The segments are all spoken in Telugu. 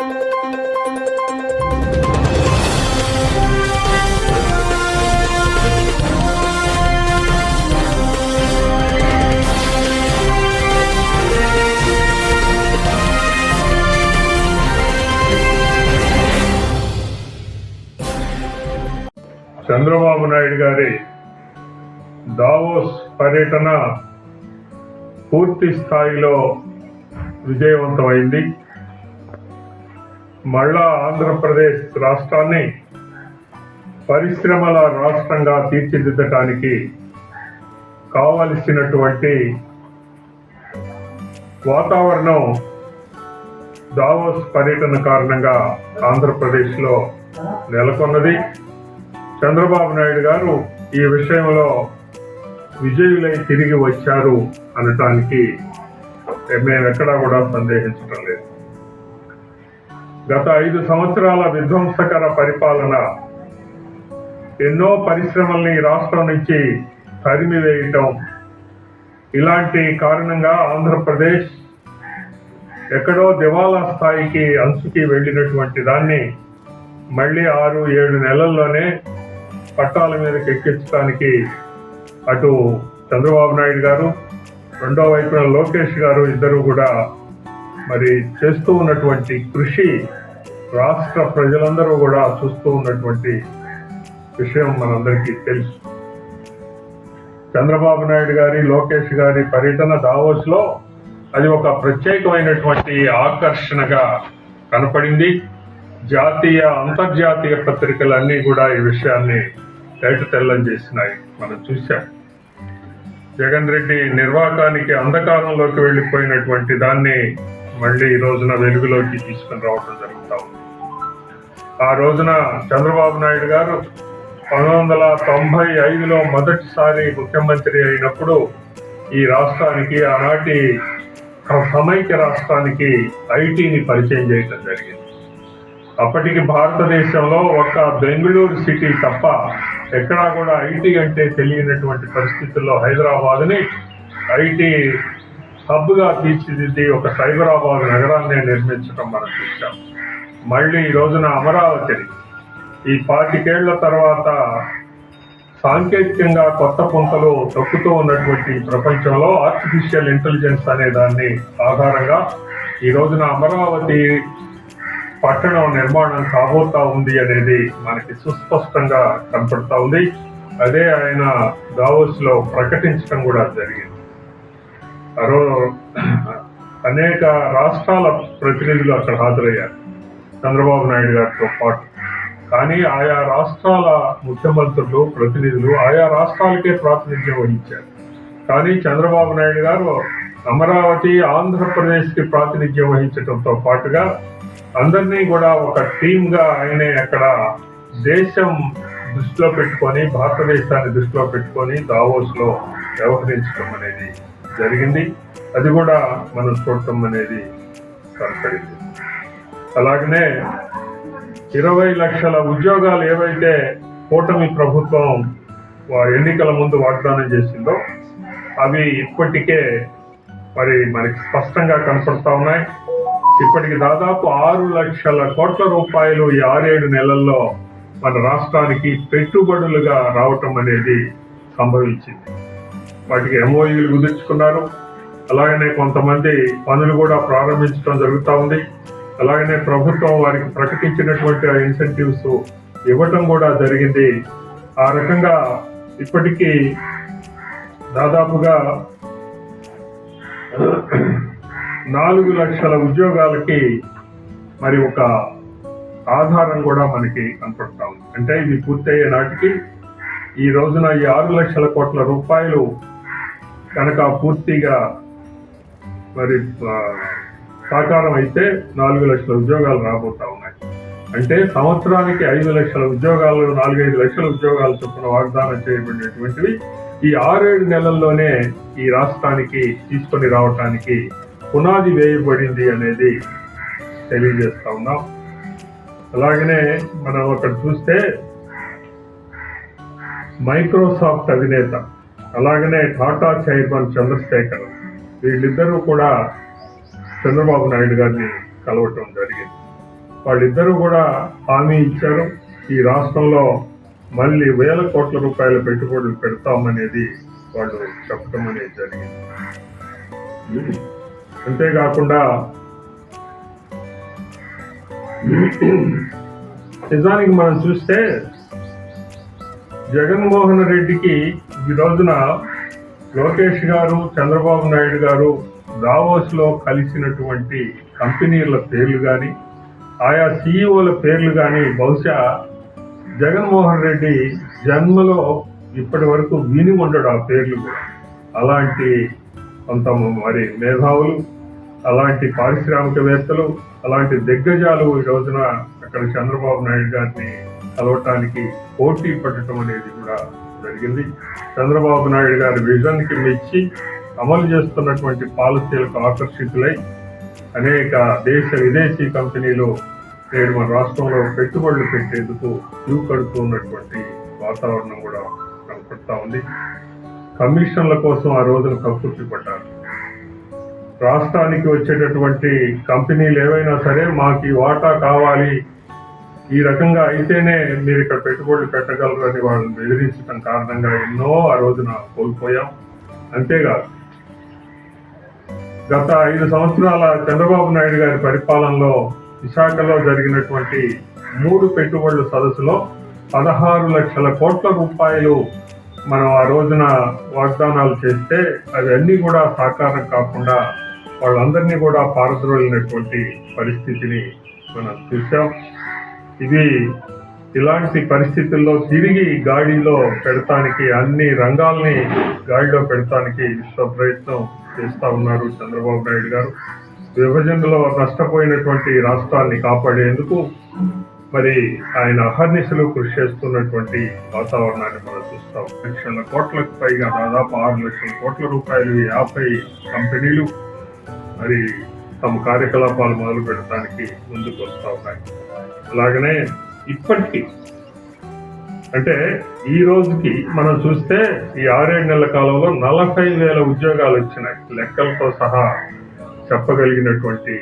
చంద్రబాబు నాయుడు గారి దావోస్ పర్యటన పూర్తి స్థాయిలో విజయవంతమైంది. మళ్ళా ఆంధ్రప్రదేశ్ రాష్ట్రాన్ని పరిశ్రమల రాష్ట్రంగా తీర్చిదిద్దటానికి కావలసినటువంటి వాతావరణం దావోస్ పర్యటన కారణంగా ఆంధ్రప్రదేశ్లో నెలకొన్నది. చంద్రబాబు నాయుడు గారు ఈ విషయంలో విజయులై తిరిగి వచ్చారు అనటానికి మేము ఎక్కడా కూడా సందేహించడం లేదు. గత ఐదు సంవత్సరాల విధ్వంసకర పరిపాలన ఎన్నో పరిశ్రమల్ని రాష్ట్రం నుంచి తరిమివేయటం. ఇలాంటి కారణంగా ఆంధ్రప్రదేశ్ ఎక్కడో దివాలా స్థాయికి అంచుకి వెళ్ళినటువంటి దాన్ని మళ్ళీ ఆరు ఏడు నెలల్లోనే పట్టాల మీదకి ఎక్కించడానికి అటు చంద్రబాబు నాయుడు గారు రెండో వైపున లోకేష్ గారు ఇద్దరు కూడా మరి చేస్తూ ఉన్నటువంటి కృషి రాష్ట్ర ప్రజలందరూ కూడా చూస్తూ ఉన్నటువంటి విషయం మనందరికీ తెలుసు. చంద్రబాబు నాయుడు గారి లోకేష్ గారి పర్యటన దావోస్లో అది ఒక ప్రత్యేకమైనటువంటి ఆకర్షణగా కనపడింది. జాతీయ అంతర్జాతీయ పత్రికలన్నీ కూడా ఈ విషయాన్ని తేట తెల్లం చేసినాయి. మనం చూసాం జగన్ రెడ్డి నిర్వాహకానికి అంధకారంలోకి వెళ్ళిపోయినటువంటి దాన్ని మళ్ళీ ఈ రోజున వెలుగులోకి తీసుకుని రావడం జరుగుతా ఉంది. ఆ రోజున చంద్రబాబు నాయుడు గారు పంతొమ్మిది వందల తొంభై ఐదులో మొదటిసారి ముఖ్యమంత్రి అయినప్పుడు ఈ రాష్ట్రానికి ఆనాటి సమైక్య రాష్ట్రానికి ఐటీని పరిచయం చేయడం జరిగింది. అప్పటికి భారతదేశంలో ఒక బెంగళూరు సిటీ తప్ప ఎక్కడా కూడా ఐటీ అంటే తెలియనటువంటి పరిస్థితుల్లో హైదరాబాద్ని ఐటీ హబ్గా తీర్చిదిద్ది ఒక సైబరాబాద్ నగరాన్ని నిర్మించడం మనం చూసాం మళ్ళీ ఈ రోజున అమరావతిని. ఈ పాతికేళ్ళ తర్వాత సాంకేతికంగా కొత్త పుంతలు తొక్కుతూ ఉన్నటువంటి ప్రపంచంలో ఆర్టిఫిషియల్ ఇంటెలిజెన్స్ అనే దాన్ని ఆధారంగా ఈ రోజున అమరావతి పట్టణం నిర్మాణం కాబోతా ఉంది అనేది మనకి సుస్పష్టంగా కనపడతా ఉంది. అదే ఆయన దావోస్లో ప్రకటించడం కూడా జరిగింది. అరో అనేక రాష్ట్రాల ప్రతినిధులు అక్కడ హాజరయ్యారు. చంద్రబాబు నాయుడు గారితో పాటు. కానీ ఆయా రాష్ట్రాల ముఖ్యమంత్రులు ప్రతినిధులు ఆయా రాష్ట్రాలకే ప్రాతినిధ్యం వహించారు. కానీ చంద్రబాబు నాయుడు గారు అమరావతి ఆంధ్రప్రదేశ్కి ప్రాతినిధ్యం వహించడంతో పాటుగా అందరినీ కూడా ఒక టీమ్గా ఆయనే అక్కడ దేశం దృష్టిలో పెట్టుకొని భారతదేశాన్ని దృష్టిలో పెట్టుకొని దావోస్లో వ్యవహరించడం అనేది జరిగింది. అది కూడా మనం చూడటం అనేది కనపడింది అలాగనే ఇరవై లక్షల ఉద్యోగాలు ఏవైతే కూటమి ప్రభుత్వం ఎన్నికల ముందు వాగ్దానం చేసిందో అవి ఇప్పటికే మరి మనకి స్పష్టంగా కనపడతా ఉన్నాయి. ఇప్పటికి దాదాపు ఆరు లక్షల కోట్ల రూపాయలు ఈ ఆరేడు నెలల్లో మన రాష్ట్రానికి పెట్టుబడులుగా రావటం అనేది సంభవించింది. వాటికి ఎంఓయూలు కుదుర్చుకున్నారు. అలాగనే కొంతమంది పనులు కూడా ప్రారంభించడం జరుగుతూ ఉంది. అలాగనే ప్రభుత్వం వారికి ప్రకటించినటువంటి ఇన్సెంటివ్స్ ఇవ్వటం కూడా జరిగింది. ఆ రకంగా ఇప్పటికీ దాదాపుగా నాలుగు లక్షల ఉద్యోగాలకి మరి ఒక ఆధారం కూడా మనకి కనపడతా ఉంది. అంటే ఇది పూర్తయ్యే నాటికి ఈ రోజున ఈ ఆరు లక్షల కోట్ల రూపాయలు కనుక పూర్తిగా మరి సాకారం అయితే నాలుగు లక్షల ఉద్యోగాలు రాబోతా ఉన్నాయి. అంటే సంవత్సరానికి ఐదు లక్షల ఉద్యోగాలు నాలుగైదు లక్షల ఉద్యోగాలు చొప్పున వాగ్దానం చేయబడినటువంటివి ఈ ఆరేడు నెలల్లోనే ఈ రాష్ట్రానికి తీసుకొని రావటానికి పునాది వేయబడింది అనేది తెలియజేస్తా ఉన్నాం. అలాగనే మనం అక్కడ చూస్తే మైక్రోసాఫ్ట్ అధినేత అలాగనే టాటా చైర్మన్ చంద్రశేఖర్ వీళ్ళిద్దరూ కూడా చంద్రబాబు నాయుడు గారిని కలవటం జరిగింది. వాళ్ళిద్దరూ కూడా హామీ ఇచ్చారు. ఈ రాష్ట్రంలో మళ్ళీ వేల కోట్ల రూపాయల పెట్టుబడులు పెడతామనేది వాళ్ళు చెప్పడం అనేది జరిగింది. అంతేకాకుండా నిజానికి మనం చూస్తే జగన్మోహన్ రెడ్డికి ఈ రోజున లోకేష్ గారు చంద్రబాబు నాయుడు గారు దావోస్లో కలిసినటువంటి కంపెనీల పేర్లు కానీ ఆయా సీఈఓల పేర్లు కానీ బహుశా జగన్మోహన్ రెడ్డి జన్మలో ఇప్పటి వరకు విని ఉండడు ఆ పేర్లు కూడా. అలాంటి కొంత మరి మేధావులు అలాంటి పారిశ్రామికవేత్తలు అలాంటి దిగ్గజాలు ఈ రోజున అక్కడ చంద్రబాబు నాయుడు గారిని కలవటానికి పోటీ పడటం అనేది కూడా జరిగింది. చంద్రబాబు నాయుడు గారి విజన్కి మెచ్చి అమలు చేస్తున్నటువంటి పాలసీలకు ఆకర్షితులై అనేక దేశ విదేశీ కంపెనీలు నేడు మన రాష్ట్రంలో పెట్టుబడులు పెట్టేందుకు క్యూ కడుతున్నటువంటి వాతావరణం కూడా కనపడతా ఉంది. కమిషన్ల కోసం ఆ రోజున కక్కుర్తి పడ్డారు. రాష్ట్రానికి వచ్చేటటువంటి కంపెనీలు ఏవైనా సరే మాకు ఈ వాటా కావాలి. ఈ రకంగా అయితేనే మీరు ఇక్కడ పెట్టుబడులు పెట్టగలరని వాళ్ళని బెదిరించడం కారణంగా ఎన్నో ఆ రోజున కోల్పోయాం. అంతేకాదు గత ఐదు సంవత్సరాల చంద్రబాబు నాయుడు గారి పరిపాలనలో విశాఖలో జరిగినటువంటి మూడు పెట్టుబడుల సదస్సులో పదహారు లక్షల కోట్ల రూపాయలు మనం ఆ రోజున వాగ్దానాలు చేస్తే అవన్నీ కూడా సాకారం కాకుండా వాళ్ళందరినీ కూడా పారద్రోలినటువంటి పరిస్థితిని మనం చూసాం ఇది ఇలాంటి పరిస్థితుల్లో తిరిగి గాడిలో పెడతానికి అన్ని రంగాల్ని గాడిలో పెడతానికి విశ్వ ప్రయత్నం చేస్తా ఉన్నారు చంద్రబాబు నాయుడు గారు. విభజనలో నష్టపోయినటువంటి రాష్ట్రాన్ని కాపాడేందుకు మరి ఆయన అహర్నిశలు కృషి చేస్తున్నటువంటి వాతావరణాన్ని మనం చూస్తాం. లక్షల కోట్లకు పైగా దాదాపు ఆరు లక్షల కోట్ల రూపాయలు యాభై కంపెనీలు మరి తమ కార్యకలాపాలు మొదలు పెట్టడానికి ముందుకు వస్తూ ఉన్నాయి. అలాగనే ఇప్పటికీ అంటే ఈ రోజుకి మనం చూస్తే ఈ ఆరేడు నెలల కాలంలో నలభై వేల ఉద్యోగాలు వచ్చినాయి. లెక్కలతో సహా చెప్పగలిగినటువంటి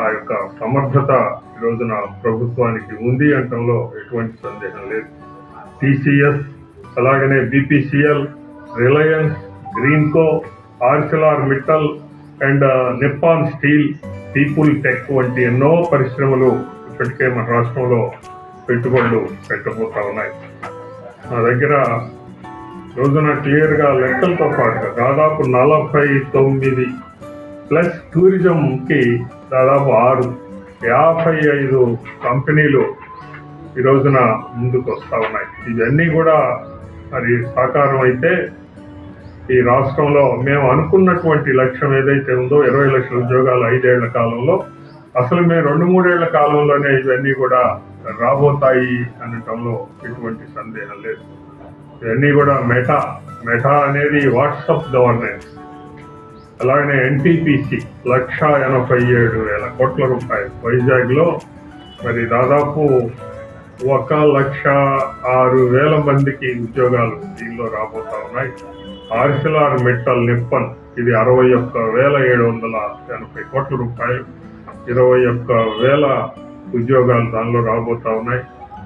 ఆ యొక్క సమర్థత ఈ రోజున ప్రభుత్వానికి ఉంది అంటంలో ఎటువంటి సందేహం లేదు. టీసీఎస్ అలాగనే BPCL Reliance Greenko Arcelor Mittal and Nippon steel people tech వంటి ఎన్నో పరిశ్రమలు ఇప్పటికే మన రాష్ట్రంలో పెట్టుబడులు పెట్టబోతా ఉన్నాయి. నా దగ్గర రోజున క్లియర్గా లెక్కలతో పాటుగా దాదాపు నలభై తొమ్మిది ప్లస్ టూరిజంకి దాదాపు ఆరు యాభై ఐదు కంపెనీలు ఈ రోజున ముందుకు వస్తూ ఉన్నాయి. ఇవన్నీ కూడా మరి సాకారం అయితే ఈ రాష్ట్రంలో మేము అనుకున్నటువంటి లక్ష్యం ఏదైతే ఉందో ఇరవై లక్షల ఉద్యోగాలు ఐదేళ్ళ కాలంలో అసలు మేము రెండు మూడేళ్ళ కాలంలోనే ఇవన్నీ కూడా రాబోతాయి అనటంలో ఎటువంటి సందేహం లేదు. ఇవన్నీ కూడా మెటా మెటా అనేది వాట్సాప్ గవర్నెన్స్. అలాగనే ఎన్టీపీసీ లక్ష ఎనభై ఏడు వేల కోట్ల రూపాయలు. వైజాగ్లో మరి దాదాపు ఒక లక్ష ఆరు వేల మందికి ఉద్యోగాలు దీనిలో రాబోతా ఉన్నాయి. ఆర్సిలార్ మెట్టల్ నిప్పన్ ఇది అరవై ఒక్క వేల ఏడు వందల ఎనభై కోట్ల రూపాయలు. ఇరవై ఒక్క వేల ఉద్యోగాలు దానిలో రాబోతా ఉన్నాయి.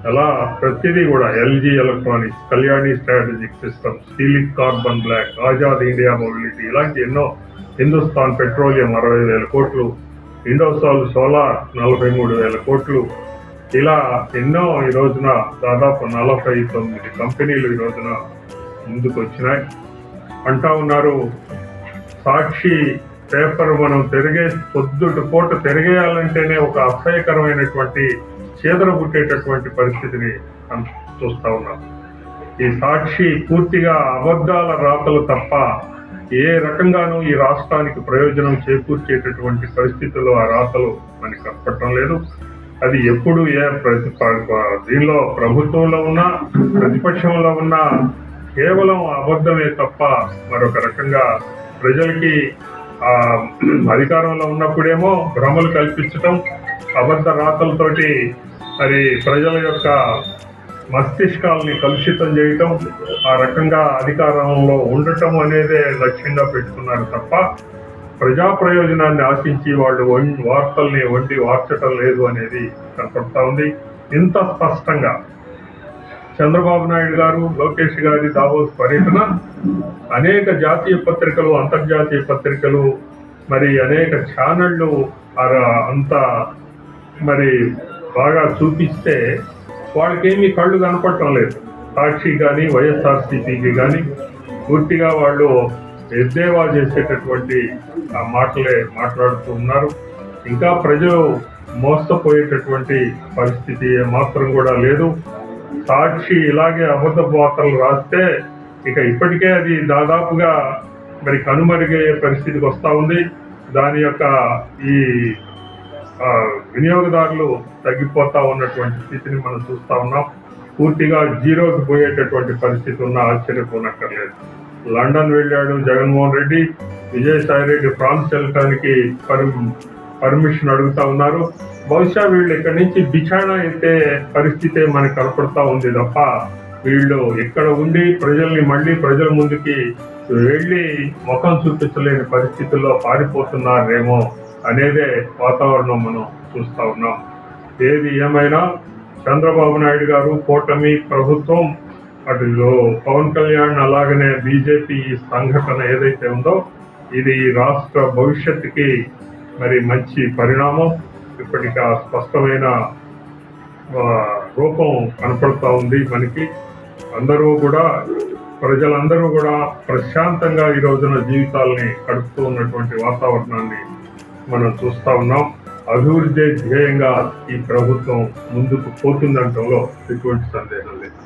అలా ప్రతిదీ కూడా LG electronics Kalyani strategic system స్టీలిక్ carbon black Azad India mobility ఇలాంటి ఎన్నో హిందుస్థాన్ పెట్రోలియం అరవై వేల కోట్లు ఇండోసాల్ సోలార్ నలభై మూడు వేల కోట్లు. ఇలా ఎన్నో ఈ రోజున దాదాపు నలభై తొమ్మిది కంపెనీలు ఈ రోజున ముందుకు వచ్చినాయి అంటా ఉన్నారు సాక్షి పేపర్ మనం తిరిగే పొద్దుటి పూట తిరిగేయాలంటేనే ఒక అసహ్యకరమైనటువంటి చీదర పుట్టేటటువంటి పరిస్థితిని మనం చూస్తా ఉన్నాం. ఈ సాక్షి పూర్తిగా అబద్ధాల రాతలు తప్ప ఏ రకంగానూ ఈ రాష్ట్రానికి ప్రయోజనం చేకూర్చేటటువంటి పరిస్థితుల్లో ఆ రాతలు మనకి కనపడటం లేదు. అది ఎప్పుడు ఏ ప్రతి దీనిలో ప్రభుత్వంలో ఉన్నా ప్రతిపక్షంలో ఉన్నా కేవలం అబద్ధమే తప్ప మరొక రకంగా ప్రజలకి అధికారంలో ఉన్నప్పుడేమో భ్రమలు కల్పించటం అబద్ధ రాతలతోటి మరి ప్రజల యొక్క మస్తిష్కాలని కలుషితం చేయటం ఆ రకంగా అధికారంలో ఉండటం అనేదే లక్ష్యంగా పెట్టుకున్నారు తప్ప ప్రజా ప్రయోజనాన్ని ఆశించి వాళ్ళు వం- వార్తల్ని వండి వార్చటం లేదు అనేది కనపడతా ఉంది. ఇంత స్పష్టంగా చంద్రబాబు నాయుడు గారు లోకేష్ గారి దావోస్ పర్యటన అనేక జాతీయ పత్రికలు అంతర్జాతీయ పత్రికలు మరి అనేక ఛానళ్ళు అంత మరి బాగా చూపిస్తే వాళ్ళకేమీ కళ్ళు కనపడటం లేదు. సాక్షి కానీ వైఎస్ఆర్సీపీకి కానీ పూర్తిగా వాళ్ళు ఎద్దేవా చేసేటటువంటి ఆ మాటలే మాట్లాడుతూ ఉన్నారు. ఇంకా ప్రజలు మోసపోయేటటువంటి పరిస్థితి మాత్రం కూడా లేదు. సాక్షి ఇలాగే అబద్ధపు వార్తలు రాస్తే ఇక ఇప్పటికే అది దాదాపుగా మరి కనుమరుగయ్యే పరిస్థితికి వస్తూ ఉంది. దాని యొక్క ఈ వినియోగదారులు తగ్గిపోతా ఉన్నటువంటి స్థితిని మనం చూస్తూ ఉన్నాం. పూర్తిగా జీరోకి పోయేటటువంటి పరిస్థితి ఉన్న ఆశ్చర్యపోనక్కర్లేదు. లండన్ వెళ్ళాడు జగన్మోహన్ రెడ్డి. విజయసాయి రెడ్డి ఫ్రాన్స్ వెళ్ళటానికి పర్మిషన్ అడుగుతా ఉన్నారు. బహుశా వీళ్ళు ఇక్కడ నుంచి బిచాణ అయితే పరిస్థితే మనకు కనపడతా ఉంది తప్ప వీళ్ళు ఇక్కడ ఉండి ప్రజల్ని మళ్ళీ ప్రజల ముందుకి వెళ్ళి ముఖం చూపించలేని పరిస్థితుల్లో పారిపోతున్నారేమో అనేదే వాతావరణం మనం చూస్తా ఉన్నాం. ఏది ఏమైనా చంద్రబాబు నాయుడు గారు కూటమి ప్రభుత్వం అటులో పవన్ కళ్యాణ్ అలాగనే బీజేపీ సంఘటన ఏదైతే ఉందో ఇది రాష్ట్ర భవిష్యత్తుకి మరి మంచి పరిణామం. ఇప్పటికి ఆ స్పష్టమైన రూపం కనపడతా ఉంది మనకి. అందరూ కూడా ప్రజలందరూ కూడా ప్రశాంతంగా ఈ రోజున జీవితాల్ని గడుపుతూ ఉన్నటువంటి వాతావరణాన్ని మనం చూస్తూ ఉన్నాం. అభివృద్ధి ధ్యేయంగా ఈ ప్రభుత్వం ముందుకు పోతుందంటంలో ఎటువంటి సందేహం లేదు.